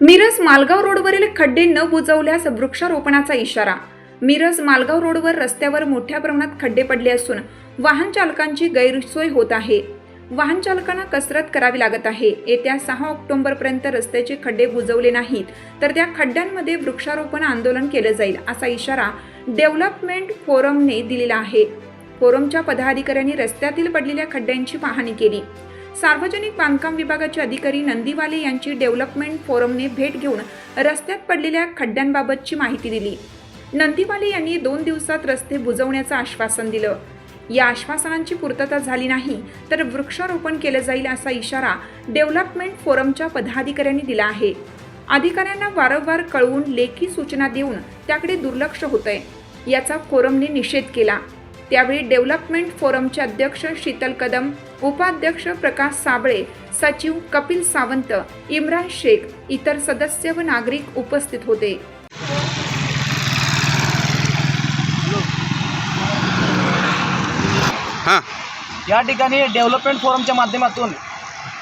मिरज मालगाव रोडवरील खड्डे न बुजवल्यास वृक्षारोपणाचा इशारा. मिरज मालगाव रोडवर रस्त्यावर मोठ्या प्रमाणात खड्डे पडले असून वाहन चालकांची गैरसोय होत आहे. वाहन चालकांना कसरत करावी लागत आहे. येत्या सहा ऑक्टोबरपर्यंत रस्त्याचे खड्डे बुजवले नाहीत तर त्या खड्ड्यांमध्ये वृक्षारोपण आंदोलन केलं जाईल असा इशारा डेव्हलपमेंट फोरमने दिलेला आहे. फोरमच्या पदाधिकाऱ्यांनी रस्त्यातील पडलेल्या खड्ड्यांची पाहणी केली. सार्वजनिक बांधकाम विभागाचे अधिकारी नंदीवाले यांची डेव्हलपमेंट फोरमने भेट घेऊन रस्त्यात पडलेल्या खड्ड्यांबाबतची माहिती दिली. नंदीवाले यांनी दोन दिवसात रस्ते बुजवण्याचं आश्वासन दिलं. या आश्वासनांची पूर्तता झाली नाही तर वृक्षारोपण केलं जाईल असा इशारा डेव्हलपमेंट फोरमच्या पदाधिकाऱ्यांनी दिला आहे. अधिकाऱ्यांना वारंवार कळवून लेखी सूचना देऊन त्याकडे दुर्लक्ष होतंय याचा फोरमने निषेध केला. त्यावेळी डेव्हलपमेंट फोरमचे अध्यक्ष शीतल कदम उपाध्यक्ष प्रकाश साबळे सचिव कपिल सावंत इम्रान शेख इतर सदस्य व नागरिक उपस्थित होते. हां. या ठिकाणी डेव्हलपमेंट फोरमच्या माध्यमातून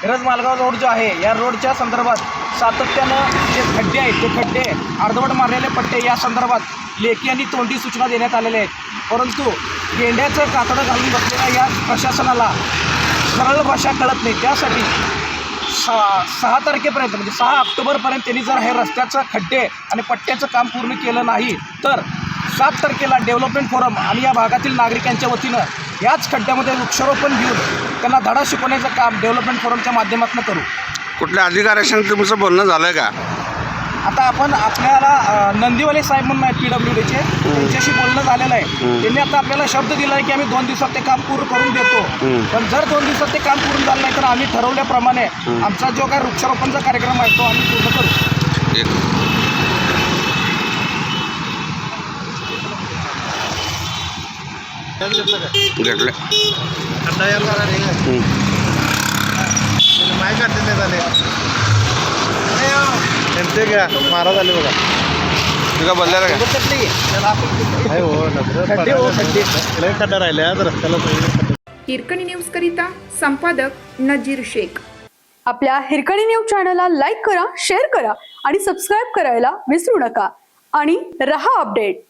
मिरज मालगाव रोड जो आहे या रोडच्या संदर्भात सातत्यानं जे खड्डे आहेत ते खड्डे अर्धवट मारलेले पट्टे या संदर्भात लेखी आणि तोंडी सूचना देण्यात आलेल्या आहेत. परंतु गेंड्याचं कातडं घालून बसलेल्या या प्रशासनाला सरळ भाषा कळत नाही. त्यासाठी सहा सहा तारखेपर्यंत म्हणजे सहा ऑक्टोबरपर्यंत त्यांनी जर हे रस्त्याचं खड्डे आणि पट्ट्याचं काम पूर्ण केलं नाही तर सात तारखेला डेव्हलपमेंट फोरम आणि या भागातील नागरिकांच्या वतीनं याच खड्ड्यामध्ये वृक्षारोपण घेऊन त्यांना धडा शिकवण्याचं काम डेव्हलपमेंट फोरमच्या माध्यमातून करू. कुठल्या अधिकाऱ्याशी तुमचं बोलणं झालं का? आता आपण आपल्याला नंदीवाले साहेब म्हणून आहेत पी डब्ल्यू डीचे त्यांच्याशी बोलणं झालेलं आहे. त्यांनी आता आपल्याला शब्द दिला आहे की आम्ही दोन दिवसात ते काम पूर्ण करून देतो. पण जर दोन दिवसात ते काम पूर्ण झालं नाही तर आम्ही ठरवल्याप्रमाणे आमचा जो काय वृक्षारोपणचा कार्यक्रम आहे तो आम्ही पूर्ण करू. हं. माय काढते ते झाले. त्यांचे घ्या. महाराज आले बघा. आहे हो खड्डा राहिल्या रस्त्याला. हिरकणी न्यूज करिता संपादक नजीर शेख. आपल्या हिरकणी न्यूज चॅनलला लाईक करा शेअर करा आणि सबस्क्राईब करायला विसरू नका. आणि रहा अपडेट.